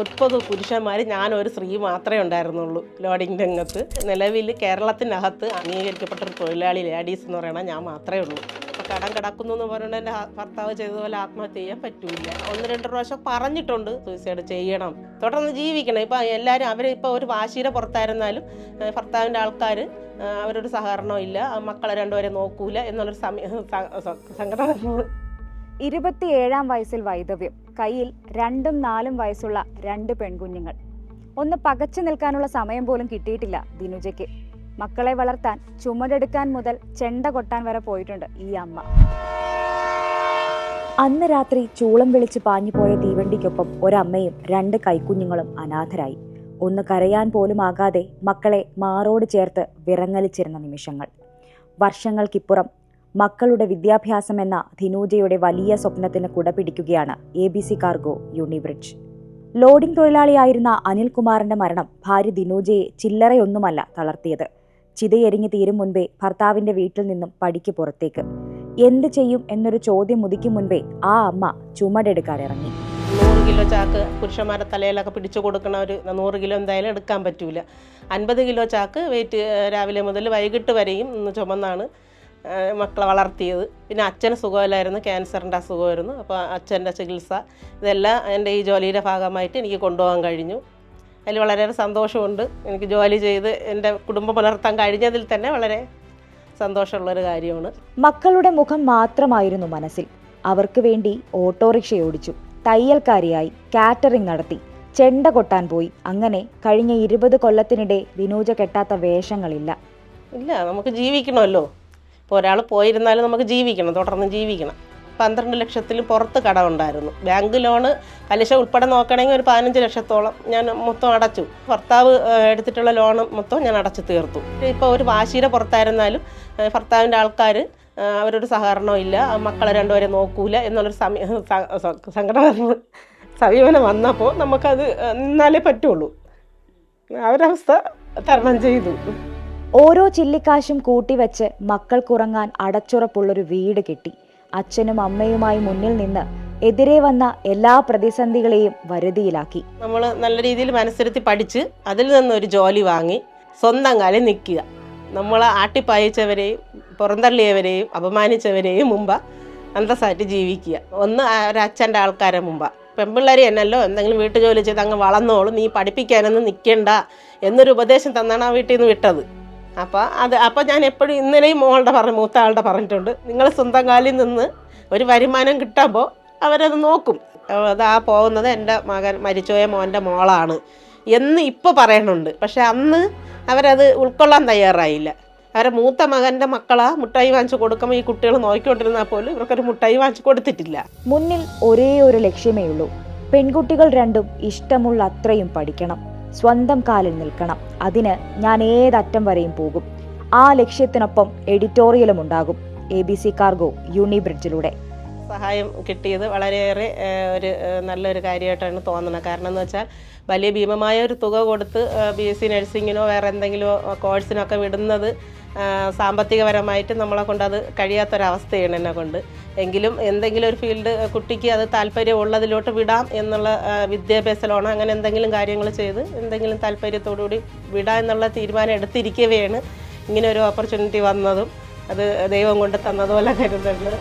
മുപ്പത് പുരുഷന്മാർ ഞാനൊരു സ്ത്രീ മാത്രമേ ഉണ്ടായിരുന്നുള്ളൂ. ലോഡിംഗ് രംഗത്ത്. നിലവിൽ കേരളത്തിനകത്ത് അംഗീകരിക്കപ്പെട്ട ഒരു തൊഴിലാളി ലേഡീസ് എന്ന് പറയണ ഞാൻ മാത്രമേ ഉള്ളൂ. അപ്പോൾ കടം കിടക്കുന്നു എന്ന് പറഞ്ഞുകൊണ്ട് എന്റെ ഭർത്താവ് ചെയ്തതുപോലെ ആത്മഹത്യ ചെയ്യാൻ പറ്റൂല ഒന്ന് രണ്ട് പ്രാവശ്യം പറഞ്ഞിട്ടുണ്ട് സൂയിസൈഡ് ചെയ്യണം. തുടർന്ന് ജീവിക്കണം. ഇപ്പം എല്ലാവരും അവർ ഇപ്പോൾ ഒരു വാശിയുടെ പുറത്തായിരുന്നാലും ഭർത്താവിന്റെ ആൾക്കാർ ഇല്ല. ആ മക്കളെ രണ്ടുപേരെ നോക്കൂല. എന്നുള്ളൊരു സമയ സ- സ- സങ്കടം ഇരുപത്തിയേഴാം വയസ്സിൽ വൈധവ്യം കയ്യിൽ രണ്ടും നാലും വയസ്സുള്ള രണ്ട് പെൺകുഞ്ഞുങ്ങൾ. ഒന്ന് പകച്ചു നിൽക്കാനുള്ള സമയം പോലും കിട്ടിയിട്ടില്ല ദിനുജയ്ക്ക്. മക്കളെ വളർത്താൻ ചുമടെടുക്കാൻ മുതൽ ചെണ്ട കൊട്ടാൻ വരെ പോയിട്ടുണ്ട് ഈ അമ്മ. അന്ന് രാത്രി ചൂളം വിളിച്ച് പാഞ്ഞുപോയ തീവണ്ടിക്കൊപ്പം ഒരമ്മയും രണ്ട് കൈക്കുഞ്ഞുങ്ങളും അനാഥരായി. ഒന്ന് കരയാൻ പോലും ആകാതെ മക്കളെ മാറോട് ചേർത്ത് വിറങ്ങലിച്ചിരുന്ന നിമിഷങ്ങൾ. വർഷങ്ങൾക്കിപ്പുറം മക്കളുടെ വിദ്യാഭ്യാസം എന്ന ധിനൂജയുടെ വലിയ സ്വപ്നത്തിന് കുടപിടിക്കുകയാണ് A B C cargo Unibridge. Loading തൊഴിലാളിയായിരുന്ന അനിൽകുമാറിന്റെ മരണം ഭാര്യ ദിനൂജയെ ചില്ലറയൊന്നുമല്ല തളർത്തിയത്. ചിതയെരിഞ്ഞു തീരും മുൻപേ ഭർത്താവിന്റെ വീട്ടിൽ നിന്നും പടിക്ക് പുറത്തേക്ക്. എന്ത് ചെയ്യും? എന്നൊരു ചോദ്യം മുതിക്കും മുൻപേ ആ അമ്മ ചുമടെടുക്കാൻ ഇറങ്ങി. നൂറ് കിലോ ചാക്ക് പുരുഷന്മാരെ തലയിലൊക്കെ പിടിച്ചു കൊടുക്കണ ഒരു നൂറ് കിലോ എന്തായാലും എടുക്കാൻ പറ്റൂല. അൻപത് കിലോ ചാക്ക് വെയിറ്റ് രാവിലെ മുതൽ വൈകിട്ട് വരെയും ചുമന്നാണ്. മക്കളെ വളർത്തിയത്. പിന്നെ അച്ഛന് സുഖമില്ലായിരുന്നു ക്യാൻസറിന്റെ അസുഖമായിരുന്നു. അപ്പോൾ അച്ഛന്റെ ചികിത്സ ഇതെല്ലാം എന്റെ ഈ ജോലിയുടെ ഭാഗമായിട്ട് എനിക്ക് കൊണ്ടുപോകാൻ കഴിഞ്ഞു. അതിൽ വളരെയേറെ സന്തോഷമുണ്ട്. എനിക്ക് ജോലി ചെയ്ത് എന്റെ കുടുംബം പുലർത്താൻ കഴിഞ്ഞതിൽ തന്നെ വളരെ സന്തോഷമുള്ളൊരു കാര്യമാണ്. മക്കളുടെ മുഖം മാത്രമായിരുന്നു മനസ്സിൽ. അവർക്ക് വേണ്ടി ഓട്ടോറിക്ഷ ഓടിച്ചു തയ്യൽക്കാരിയായി കാറ്ററിംഗ് നടത്തി. ചെണ്ട കൊട്ടാൻ പോയി. അങ്ങനെ കഴിഞ്ഞ ഇരുപത് കൊല്ലത്തിനിടെ വിനോജ കെട്ടാത്ത വേഷങ്ങളില്ല. ഇല്ല നമുക്ക് ജീവിക്കണമല്ലോ. ഇപ്പോൾ ഒരാൾ പോയിരുന്നാലും നമുക്ക് ജീവിക്കണം തുടർന്ന് ജീവിക്കണം. പന്ത്രണ്ട് ലക്ഷത്തിൽ പുറത്ത് കടമുണ്ടായിരുന്നു ബാങ്ക് ലോണ് പലിശ ഉൾപ്പെടെ നോക്കണമെങ്കിൽ ഒരു പതിനഞ്ച് ലക്ഷത്തോളം ഞാൻ മൊത്തം അടച്ചു. ഭർത്താവ് എടുത്തിട്ടുള്ള ലോണ് മൊത്തം ഞാൻ അടച്ചു തീർത്തു. ഇപ്പോൾ ഒരു വാശിയുടെ പുറത്തായിരുന്നാലും ഭർത്താവിന്റെ ആൾക്കാർ അവരൊരു സഹകരണവും ഇല്ല മക്കളെ രണ്ടുപേരെ നോക്കൂല എന്നുള്ളൊരു സമയ സങ്കടം സമീപനം വന്നപ്പോൾ നമുക്കത് നിന്നാലേ പറ്റുള്ളൂ. ആ ഒരവസ്ഥ തരണം ചെയ്തു. ഓരോ ചില്ലിക്കാശും കൂട്ടിവെച്ച് മക്കൾക്കുറങ്ങാൻ അടച്ചുറപ്പുള്ളൊരു വീട് കിട്ടി. അച്ഛനും അമ്മയുമായി മുന്നിൽ നിന്ന് എതിരെ വന്ന എല്ലാ പ്രതിസന്ധികളെയും വരുതിയിലാക്കി. നമ്മൾ നല്ല രീതിയിൽ മനസ്സിരുത്തി പഠിച്ച് അതിൽ നിന്നൊരു ജോലി വാങ്ങി സ്വന്തം കാലിൽ നിൽക്കുക. നമ്മൾ ആട്ടിപ്പായിച്ചവരെയും പുറന്തള്ളിയവരെയും അപമാനിച്ചവരെയും മുമ്പ് അന്തസ്സായിട്ട് ജീവിക്കുക. ഒന്ന് ആ ഒരു അച്ഛന്റെ ആൾക്കാരെ മുമ്പ്. പെൺപിള്ളേരെ എന്നല്ലോ എന്തെങ്കിലും വീട്ടു ജോലി ചെയ്ത് അങ്ങ് വളർന്നോളൂ. നീ പഠിപ്പിക്കാനൊന്നും നിൽക്കണ്ട എന്നൊരു ഉപദേശം തന്നാണ് ആ വീട്ടിൽ നിന്ന് വിട്ടത്. അപ്പോൾ അത് അപ്പോൾ ഞാൻ എപ്പോഴും ഇന്നലെയും മോളുടെ പറഞ്ഞു മൂത്ത ആളുടെ പറഞ്ഞിട്ടുണ്ട്. നിങ്ങൾ സ്വന്തം കാലിൽ നിന്ന് ഒരു വരുമാനം കിട്ടുമ്പോൾ അവരത് നോക്കും. അത് ആ പോകുന്നത് എന്റെ മകൻ മരിച്ചുപോയ മോന്റെ മോളാണ് എന്ന് ഇപ്പോൾ പറയണുണ്ട്. പക്ഷെ അന്ന് അവരത് ഉൾക്കൊള്ളാൻ തയ്യാറായില്ല. അവരെ മൂത്ത മകന്റെ മക്കളാ മുട്ടായി വാങ്ങിച്ചു കൊടുക്കുമ്പോൾ ഈ കുട്ടികൾ നോക്കിക്കൊണ്ടിരുന്നാൽ പോലും ഇവർക്കൊരു മുട്ടായി വാങ്ങിച്ചു കൊടുത്തിട്ടില്ല. മുന്നിൽ ഒരേ ഒരു ലക്ഷ്യമേ ഉള്ളൂ. പെൺകുട്ടികൾ രണ്ടും ഇഷ്ടമുള്ള അത്രയും പഠിക്കണം. സ്വന്തം കാലിൽ നിൽക്കണം. അതിന് ഞാൻ ഏതറ്റം വരെയും പോകും. ആ ലക്ഷ്യത്തിനൊപ്പം എഡിറ്റോറിയലും ഉണ്ടാകും. എ ബി സി കാർഗോ യൂണിബ്രിഡ്ജിലൂടെ സഹായം കിട്ടിയത് വളരെയേറെ ഒരു നല്ലൊരു കാര്യമായിട്ടാണ് തോന്നുന്നത്. കാരണം എന്ന് വെച്ചാൽ വലിയ ഭീമമായ ഒരു തുക കൊടുത്ത് ബി എസ് സി നഴ്സിങ്ങിനോ വേറെ എന്തെങ്കിലും കോഴ്സിനൊക്കെ വിടുന്നത് സാമ്പത്തികപരമായിട്ട് നമ്മളെ കൊണ്ട് അത് കഴിയാത്തൊരവസ്ഥയാണ് എന്നെ കൊണ്ട്. എങ്കിലും എന്തെങ്കിലും ഒരു ഫീൽഡ് കുട്ടിക്ക് അത് താല്പര്യം ഉള്ളതിലോട്ട് വിടാം എന്നുള്ള വിദ്യാഭ്യാസ ലോൺ അങ്ങനെ എന്തെങ്കിലും കാര്യങ്ങൾ ചെയ്ത് എന്തെങ്കിലും താല്പര്യത്തോടുകൂടി വിടാം എന്നുള്ള തീരുമാനം എടുത്തിരിക്കവെയാണ് ഇങ്ങനെ ഒരു ഓപ്പർച്യൂണിറ്റി വന്നതും അത് ദൈവം കൊണ്ട് തന്നതുപോലെ കരുതുന്നത്.